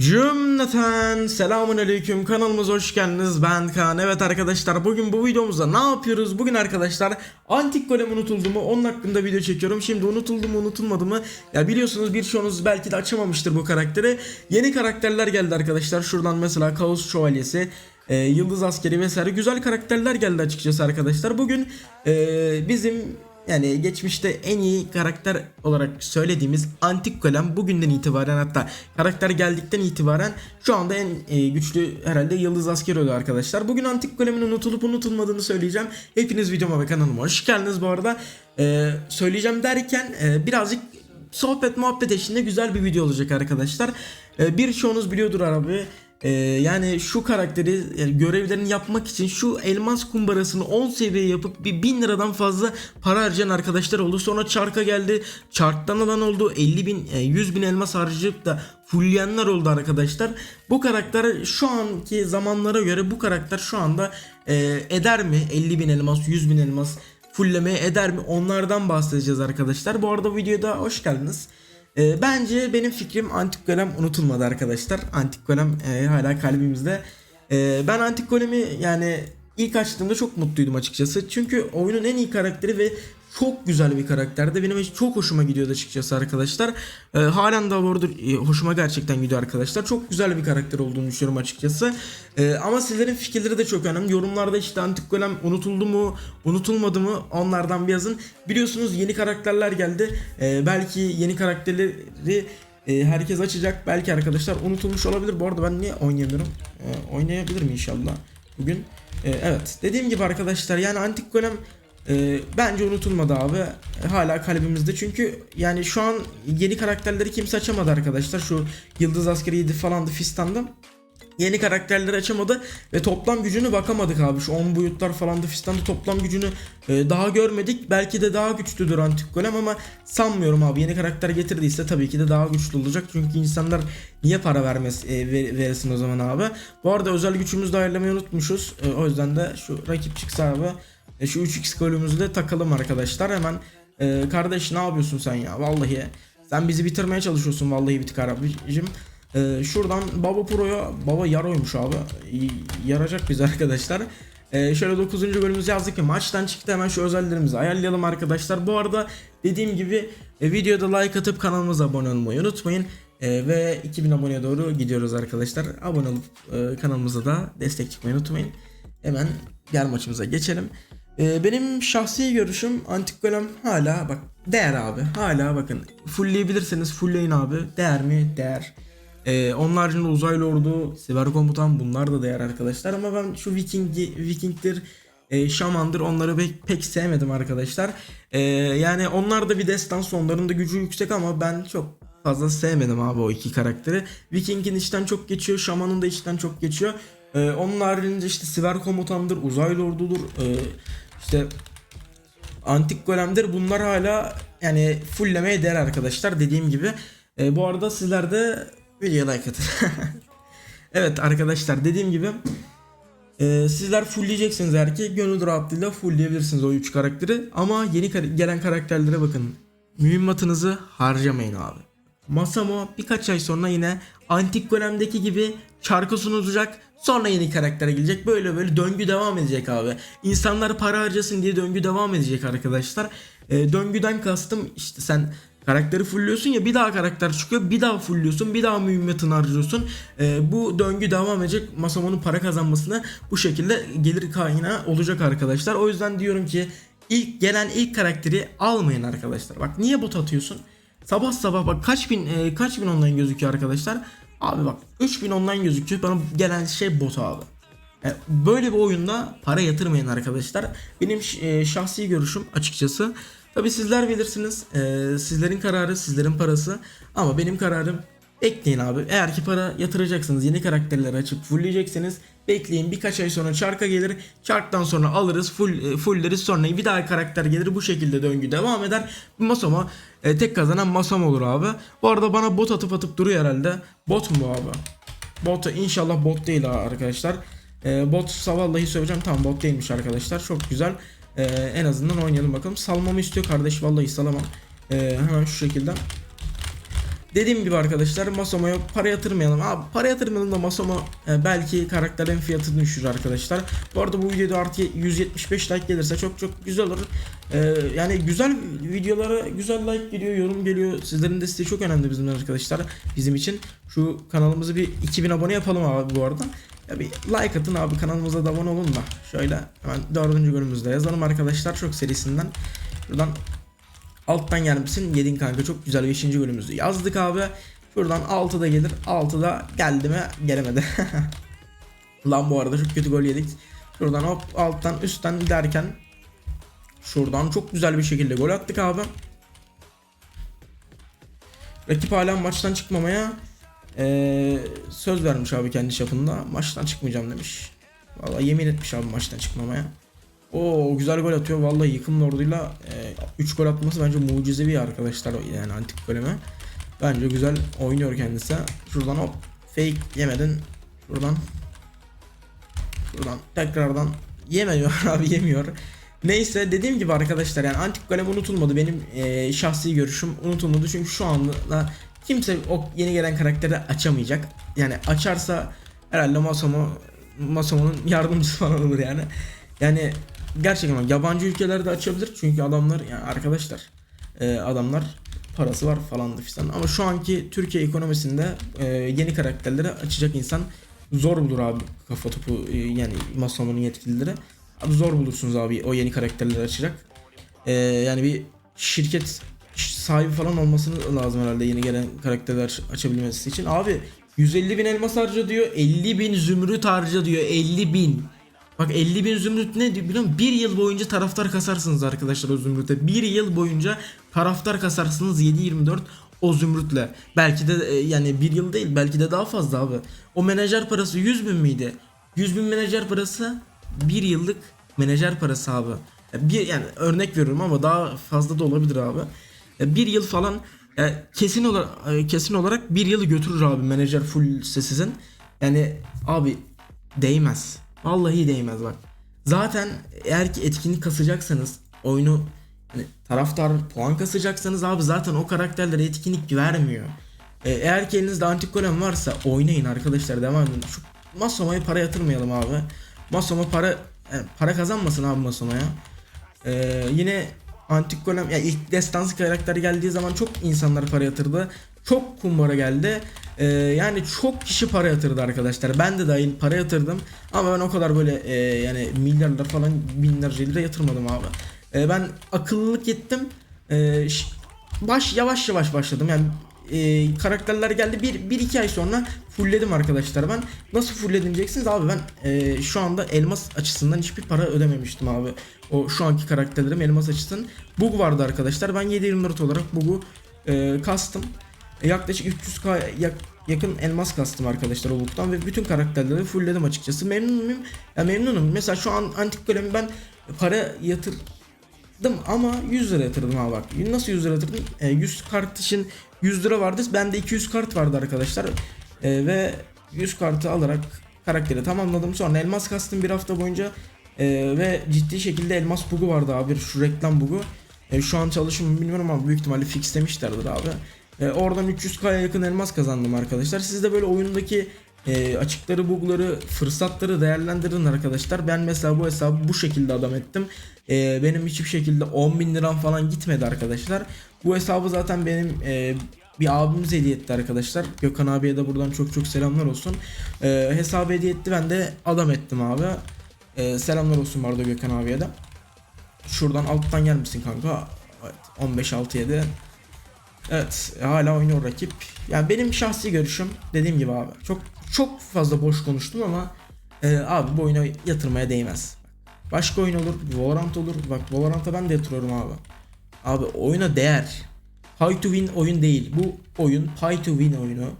Cümleten selamun aleyküm kanalımıza hoş geldiniz. Ben Kaan. Evet arkadaşlar bugün bu videomuzda ne yapıyoruz? Bugün arkadaşlar Antik golem unutuldu mu? Onun hakkında video çekiyorum. Şimdi unutuldu mu unutulmadı mı? Ya biliyorsunuz birçoğunuz belki de açamamıştır bu karakteri. Yeni karakterler geldi arkadaşlar. Şuradan mesela Kaos Şövalyesi e, Yıldız Askeri vesaire güzel karakterler geldi açıkçası arkadaşlar. Bugün e, bizim yani geçmişte en iyi karakter olarak söylediğimiz antik golem bugünden itibaren hatta karakter geldikten itibaren şu anda en e, güçlü herhalde yıldız askeri oluyor arkadaşlar. Bugün antik golemin unutulup unutulmadığını söyleyeceğim. Hepiniz videoma ve kanalıma hoş geldiniz bu arada. E, söyleyeceğim derken e, birazcık sohbet muhabbet eşliğinde güzel bir video olacak arkadaşlar. E, birçoğunuz biliyordur abi. Ee, yani şu karakteri yani görevlerini yapmak için şu elmas kumbarasını 10 seviye yapıp bir 1000 liradan fazla para harcayan arkadaşlar oldu. Sonra çarka geldi. Çarktan alan oldu. 50 bin, e, 100 bin elmas harcayıp da fullleyenler oldu arkadaşlar. Bu karakter şu anki zamanlara göre bu karakter şu anda e, eder mi? 50 bin elmas, 100 bin elmas fulllemeye eder mi? Onlardan bahsedeceğiz arkadaşlar. Bu arada videoda hoş geldiniz. E, bence benim fikrim Antik Golem unutulmadı arkadaşlar. Antik Golem e, hala kalbimizde. E, ben Antik Golem'i yani ilk açtığımda çok mutluydum açıkçası. Çünkü oyunun en iyi karakteri ve çok güzel bir karakterdi. Benim çok hoşuma gidiyordu açıkçası arkadaşlar. E, halen daha bu e, hoşuma gerçekten gidiyor arkadaşlar. Çok güzel bir karakter olduğunu düşünüyorum açıkçası. E, ama sizlerin fikirleri de çok önemli. Yorumlarda işte Antik Golem unutuldu mu, unutulmadı mı onlardan bir yazın. Biliyorsunuz yeni karakterler geldi. E, belki yeni karakterleri e, herkes açacak. Belki arkadaşlar unutulmuş olabilir. Bu arada ben niye oynayamıyorum? E, oynayabilirim inşallah bugün. E, evet dediğim gibi arkadaşlar yani Antik Golem e, bence unutulmadı abi. Hala kalbimizde çünkü yani şu an yeni karakterleri kimse açamadı arkadaşlar. Şu Yıldız Askeriydi falandı fistandı. Yeni karakterleri açamadı ve toplam gücünü bakamadık abi. Şu 10 boyutlar falan da fistandı toplam gücünü e, daha görmedik. Belki de daha güçlüdür Antik Golem ama sanmıyorum abi. Yeni karakter getirdiyse tabii ki de daha güçlü olacak. Çünkü insanlar niye para vermez e, ver- verirsin o zaman abi. Bu arada özel gücümüzü de ayarlamayı unutmuşuz. E, o yüzden de şu rakip çıksa abi. E, şu 3x golümüzü de takalım arkadaşlar. Hemen e, kardeş ne yapıyorsun sen ya? Vallahi sen bizi bitirmeye çalışıyorsun vallahi bitik abicim. Ee, şuradan Baba Pro'ya Baba Yaro'ymuş abi. Yaracak biz arkadaşlar. Ee, şöyle 9. bölümümüzü yazdık ki maçtan çıktı hemen şu özelliklerimizi ayarlayalım arkadaşlar. Bu arada dediğim gibi e, videoda like atıp kanalımıza abone olmayı unutmayın. E, ve 2000 aboneye doğru gidiyoruz arkadaşlar. Abone olup e, kanalımıza da destek çıkmayı unutmayın. Hemen diğer maçımıza geçelim. E, benim şahsi görüşüm Antik Golem hala bak değer abi. Hala bakın fullleyebilirseniz fullleyin abi. Değer mi? Değer. Ee, onun haricinde uzaylı ordu, siber komutan bunlar da değer arkadaşlar ama ben şu Viking Viking'dir, e, Şaman'dır onları pek, pek sevmedim arkadaşlar. Ee, yani onlar da bir destans onların da gücü yüksek ama ben çok fazla sevmedim abi o iki karakteri. Viking'in içten çok geçiyor, Şaman'ın da içten çok geçiyor. Ee, onun haricinde işte siber komutandır, uzaylı ordudur, ee, işte antik golemdir bunlar hala yani fulllemeye değer arkadaşlar dediğim gibi. Ee, bu arada sizler de videoya like atın. evet arkadaşlar dediğim gibi e, sizler fullleyeceksiniz eğer ki gönül rahatlığıyla fullleyebilirsiniz o 3 karakteri. Ama yeni kar- gelen karakterlere bakın. Mühimmatınızı harcamayın abi. Masamo birkaç ay sonra yine Antik Golem'deki gibi çarkı sunulacak. Sonra yeni karaktere gelecek. Böyle böyle döngü devam edecek abi. İnsanlar para harcasın diye döngü devam edecek arkadaşlar. E, döngüden kastım işte sen karakteri fullliyorsun ya bir daha karakter çıkıyor bir daha fullliyorsun bir daha mühimmatını harcıyorsun. E, bu döngü devam edecek. Masamo'nun para kazanmasına bu şekilde gelir kaynağı olacak arkadaşlar. O yüzden diyorum ki ilk gelen ilk karakteri almayın arkadaşlar. Bak niye bot atıyorsun? Sabah sabah bak kaç bin e, kaç bin online gözüküyor arkadaşlar. Abi bak 3000 online gözüküyor. Bana gelen şey bot abi. E, böyle bir oyunda para yatırmayın arkadaşlar. Benim e, şahsi görüşüm açıkçası. Tabi sizler bilirsiniz. E, sizlerin kararı, sizlerin parası. Ama benim kararım bekleyin abi. Eğer ki para yatıracaksınız, yeni karakterleri açıp fullleyecekseniz bekleyin. Birkaç ay sonra çarka gelir. Çarktan sonra alırız, full e, fullleriz. Sonra bir daha karakter gelir. Bu şekilde döngü devam eder. Masoma e, tek kazanan Masam olur abi. Bu arada bana bot atıp atıp duruyor herhalde. Bot mu abi? Bot inşallah bot değil arkadaşlar. E, bot vallahi söyleyeceğim. Tamam bot değilmiş arkadaşlar. Çok güzel. E, en azından oynayalım bakalım. Salmamı istiyor kardeş. Vallahi salamam. E, hemen şu şekilde. Dediğim gibi arkadaşlar Masoma'ya para yatırmayalım. Abi para yatırmayalım da Masoma e, belki karakterlerin fiyatını düşürür arkadaşlar. Bu arada bu videoda artı 175 like gelirse çok çok güzel olur. E, yani güzel videolara güzel like geliyor, yorum geliyor. Sizlerin desteği çok önemli bizim arkadaşlar. Bizim için şu kanalımızı bir 2000 abone yapalım abi bu arada. Ya bir like atın abi kanalımıza da abone olun da. Şöyle hemen dördüncü bölümümüzde yazalım arkadaşlar çok serisinden. Şuradan alttan gelmişsin yedin kanka çok güzel 5. bölümümüzü yazdık abi. Şuradan 6 da gelir 6 da geldi mi gelemedi. Lan bu arada çok kötü gol yedik. Şuradan hop alttan üstten derken şuradan çok güzel bir şekilde gol attık abi. Rakip hala maçtan çıkmamaya eee, söz vermiş abi kendi çapında. Maçtan çıkmayacağım demiş. Vallahi yemin etmiş abi maçtan çıkmamaya. O güzel gol atıyor. Vallahi yıkım orduyla 3 gol atması bence mucizevi arkadaşlar yani antik goleme. Bence güzel oynuyor kendisi. Şuradan hop fake yemedin. Şuradan Şuradan tekrardan yemiyor abi yemiyor. Neyse dediğim gibi arkadaşlar yani antik golem unutulmadı benim eee, şahsi görüşüm unutulmadı çünkü şu anda kimse o yeni gelen karakteri açamayacak. Yani açarsa herhalde Masomo Masomo'nun yardımcısı falan olur yani. Yani gerçekten yabancı ülkelerde açabilir çünkü adamlar yani arkadaşlar e, adamlar parası var falan fistan ama şu anki Türkiye ekonomisinde e, yeni karakterleri açacak insan zor bulur abi kafa topu e, yani Masomo'nun yetkilileri. Abi zor bulursunuz abi o yeni karakterleri açacak. Yani bir şirket sahibi falan olmasını lazım herhalde yeni gelen karakterler açabilmesi için. Abi 150 bin elmas harca diyor 50 bin zümrüt harca diyor 50 bin Bak 50 bin zümrüt ne biliyor musun? Bir yıl boyunca taraftar kasarsınız arkadaşlar o zümrüte. Bir yıl boyunca taraftar kasarsınız 7-24 o zümrütle. Belki de e, yani bir yıl değil belki de daha fazla abi. O menajer parası 100 bin miydi? 100 bin menajer parası bir yıllık menajer parası abi. Ya Bir, yani örnek veriyorum ama daha fazla da olabilir abi. Ya Bir yıl falan kesin olarak kesin olarak bir yılı götürür abi menajer full sizin. Yani abi değmez. Vallahi değmez bak. Zaten eğer ki etkinlik kasacaksanız oyunu hani taraftar puan kasacaksanız abi zaten o karakterlere etkinlik vermiyor. Ee, eğer ki elinizde antik golem varsa oynayın arkadaşlar devam edin. Şu Masoma'ya para yatırmayalım abi. Masoma para yani para kazanmasın abi Masoma'ya. Ee, yine antik golem ya ilk destansı karakter geldiği zaman çok insanlar para yatırdı. Çok kumbara geldi. Ee, yani çok kişi para yatırdı arkadaşlar. Ben de dahil para yatırdım. Ama ben o kadar böyle e, yani milyarlar falan binlerce lira yatırmadım abi. Ee, ben akıllılık ettim. Ş- baş yavaş yavaş başladım. Yani e, karakterler geldi. Bir, bir iki ay sonra fullledim arkadaşlar ben. Nasıl fullledim diyeceksiniz abi ben e, şu anda elmas açısından hiçbir para ödememiştim abi. O şu anki karakterlerim elmas açısından. Bug vardı arkadaşlar. Ben 7.24 olarak bug'u e, kastım. E, yaklaşık 300k yak- yakın elmas kastım arkadaşlar o ve bütün karakterleri fullledim açıkçası. Memnun muyum? Ya memnunum. Mesela şu an antik golemi ben para yatır yatırdım ama 100 lira yatırdım abi bak. Nasıl 100 lira yatırdım? E, 100 kart için 100 lira vardı. Bende 200 kart vardı arkadaşlar. E, ve 100 kartı alarak karakteri tamamladım. Sonra elmas kastım bir hafta boyunca. E, ve ciddi şekilde elmas bugu vardı abi. Şu reklam bugu. E, şu an çalışım bilmiyorum ama büyük ihtimalle fixlemişlerdir abi. E, oradan 300k'ya yakın elmas kazandım arkadaşlar. Siz de böyle oyundaki e, açıkları, bugları, fırsatları değerlendirin arkadaşlar. Ben mesela bu hesabı bu şekilde adam ettim. E, benim hiçbir şekilde 10 bin liram falan gitmedi arkadaşlar. Bu hesabı zaten benim e, bir abimiz hediye etti arkadaşlar. Gökhan abiye de buradan çok çok selamlar olsun. E, hesabı hediye etti ben de adam ettim abi. E, selamlar olsun arada Gökhan abiye de. Şuradan alttan gelmişsin kanka. Evet 15-6-7. Evet hala oynuyor rakip. Yani benim şahsi görüşüm dediğim gibi abi çok çok fazla boş konuştum ama e, abi bu oyuna yatırmaya değmez. Başka oyun olur, Valorant olur. Bak Valorant'a ben de yatırıyorum abi. Abi oyuna değer. Pay to win oyun değil. Bu oyun pay to win oyunu.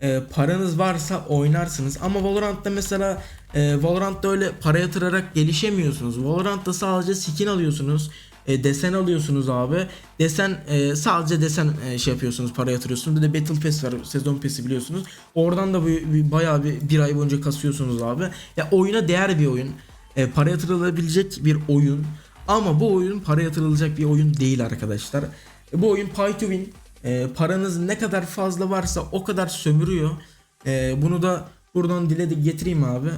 E, paranız varsa oynarsınız ama Valorant'ta mesela e, Valorant'ta öyle para yatırarak gelişemiyorsunuz. Valorant'ta sadece skin alıyorsunuz. E, desen alıyorsunuz abi. Desen e, sadece desen e, şey yapıyorsunuz, para yatırıyorsunuz. Bir de Battle Pass var, sezon pass'i biliyorsunuz. Oradan da bir, bir, bayağı bir, bir ay boyunca kasıyorsunuz abi. Ya oyuna değer bir oyun. E, para yatırılabilecek bir oyun. Ama bu oyun para yatırılacak bir oyun değil arkadaşlar. E, bu oyun pay to win. E, paranız ne kadar fazla varsa o kadar sömürüyor. E, bunu da buradan dile de getireyim abi.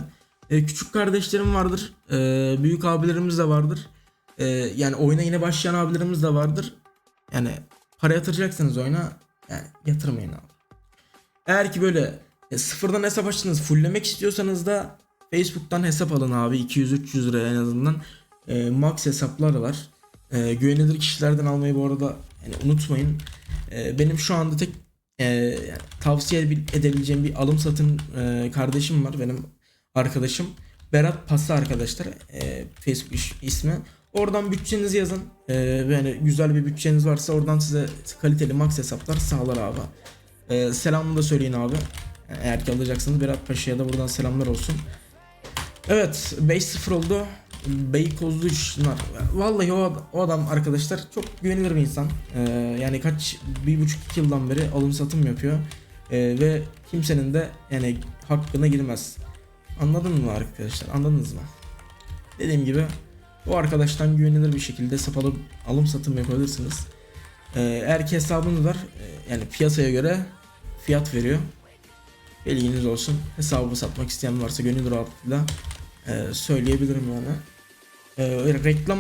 E, küçük kardeşlerim vardır. E, büyük abilerimiz de vardır. E, yani oyuna yine başlayan abilerimiz de vardır. Yani para yatıracaksınız oyuna yani yatırmayın abi. Eğer ki böyle e, sıfırdan hesap açtınız fulllemek istiyorsanız da Facebook'tan hesap alın abi 200-300 lira en azından E, max hesaplar var. E, güvenilir kişilerden almayı bu arada yani unutmayın. E, benim şu anda tek e, yani tavsiye edebil- edebileceğim bir alım satım e, kardeşim var benim arkadaşım. Berat Pası arkadaşlar e, Facebook ismi. Oradan bütçenizi yazın. E, yani güzel bir bütçeniz varsa oradan size kaliteli max hesaplar sağlar abi. E, selamını da söyleyin abi. Eğer ki alacaksınız Berat Paşa'ya da buradan selamlar olsun. Evet 5-0 oldu. Beykozlu işler. Vallahi o, o adam arkadaşlar çok güvenilir bir insan. Ee, yani kaç bir buçuk iki yıldan beri alım satım yapıyor. Ee, ve kimsenin de yani hakkına girmez. Anladın mı arkadaşlar? Anladınız mı? Dediğim gibi o arkadaştan güvenilir bir şekilde hesap alıp alım satım yapabilirsiniz. Ee, eğer ki hesabınız var e, yani piyasaya göre fiyat veriyor. Bilginiz olsun. Hesabı satmak isteyen varsa gönül rahatlığıyla e, söyleyebilirim yani. E, reklam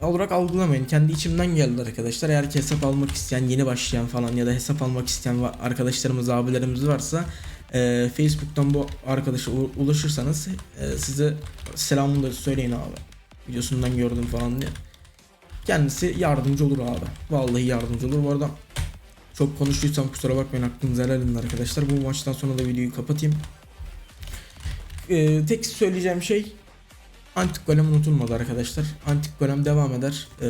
olarak algılamayın. Kendi içimden geldi arkadaşlar. Eğer ki hesap almak isteyen, yeni başlayan falan ya da hesap almak isteyen arkadaşlarımız, abilerimiz varsa e, Facebook'tan bu arkadaşa ulaşırsanız e, size selamını da söyleyin abi. Videosundan gördüm falan diye. Kendisi yardımcı olur abi. Vallahi yardımcı olur. Bu arada çok konuştuysam kusura bakmayın aklınızı helal edin arkadaşlar. Bu maçtan sonra da videoyu kapatayım. Ee, tek söyleyeceğim şey Antik Golem unutulmadı arkadaşlar. Antik Golem devam eder. Ee,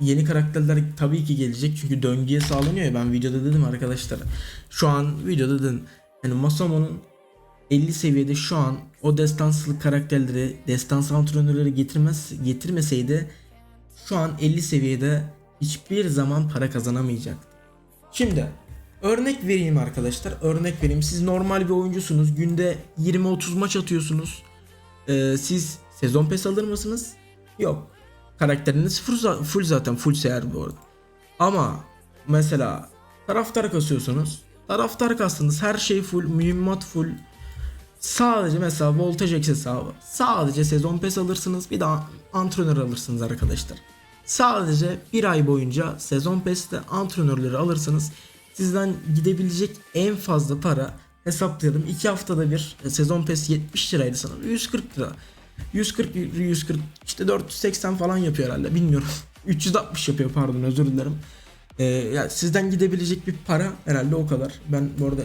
yeni karakterler tabii ki gelecek çünkü döngüye sağlanıyor ya ben videoda dedim arkadaşlar. Şu an videoda dedim. Yani Masamo'nun 50 seviyede şu an o destanslı karakterleri, destans antrenörleri getirmez getirmeseydi şu an 50 seviyede hiçbir zaman para kazanamayacak. Şimdi örnek vereyim arkadaşlar. Örnek vereyim. Siz normal bir oyuncusunuz. Günde 20-30 maç atıyorsunuz. Ee, siz sezon pes alır mısınız? Yok. Karakteriniz full, full zaten full seher bu arada. Ama mesela taraftar kasıyorsunuz. Taraftar kastınız her şey full, mühimmat full. Sadece mesela Voltage X hesabı. Sadece sezon pes alırsınız. Bir daha antrenör alırsınız arkadaşlar. Sadece bir ay boyunca sezon pes'te antrenörleri alırsınız. Sizden gidebilecek en fazla para hesaplayalım. 2 haftada bir e, sezon pes 70 liraydı sanırım. 140 lira. 140 140 işte 480 falan yapıyor herhalde bilmiyorum. 360 yapıyor pardon özür dilerim. Ee, ya sizden gidebilecek bir para herhalde o kadar. Ben bu arada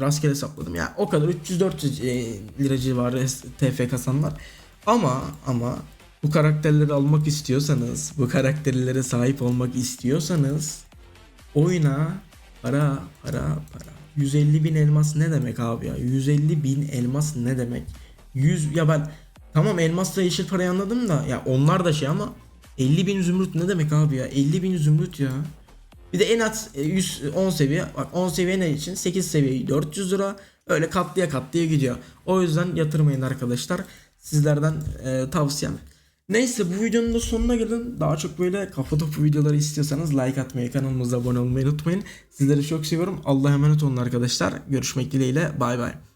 rastgele hesapladım. Ya o kadar 300-400 e, lira civarı TF kasanlar. Ama ama bu karakterleri almak istiyorsanız, bu karakterlere sahip olmak istiyorsanız oyuna para para para. 150 bin elmas ne demek abi ya? 150 bin elmas ne demek? 100 ya ben tamam elmasla yeşil parayı anladım da ya onlar da şey ama 50 bin zümrüt ne demek abi ya? 50 bin zümrüt ya. Bir de en az e, 110 seviye. Bak 10 seviye ne için? 8 seviye 400 lira. Öyle katlıya katlıya gidiyor. O yüzden yatırmayın arkadaşlar. Sizlerden e, tavsiyem. Neyse bu videonun da sonuna gelin. Daha çok böyle kafa topu videoları istiyorsanız like atmayı, kanalımıza abone olmayı unutmayın. Sizleri çok seviyorum. Allah'a emanet olun arkadaşlar. Görüşmek dileğiyle. Bay bay.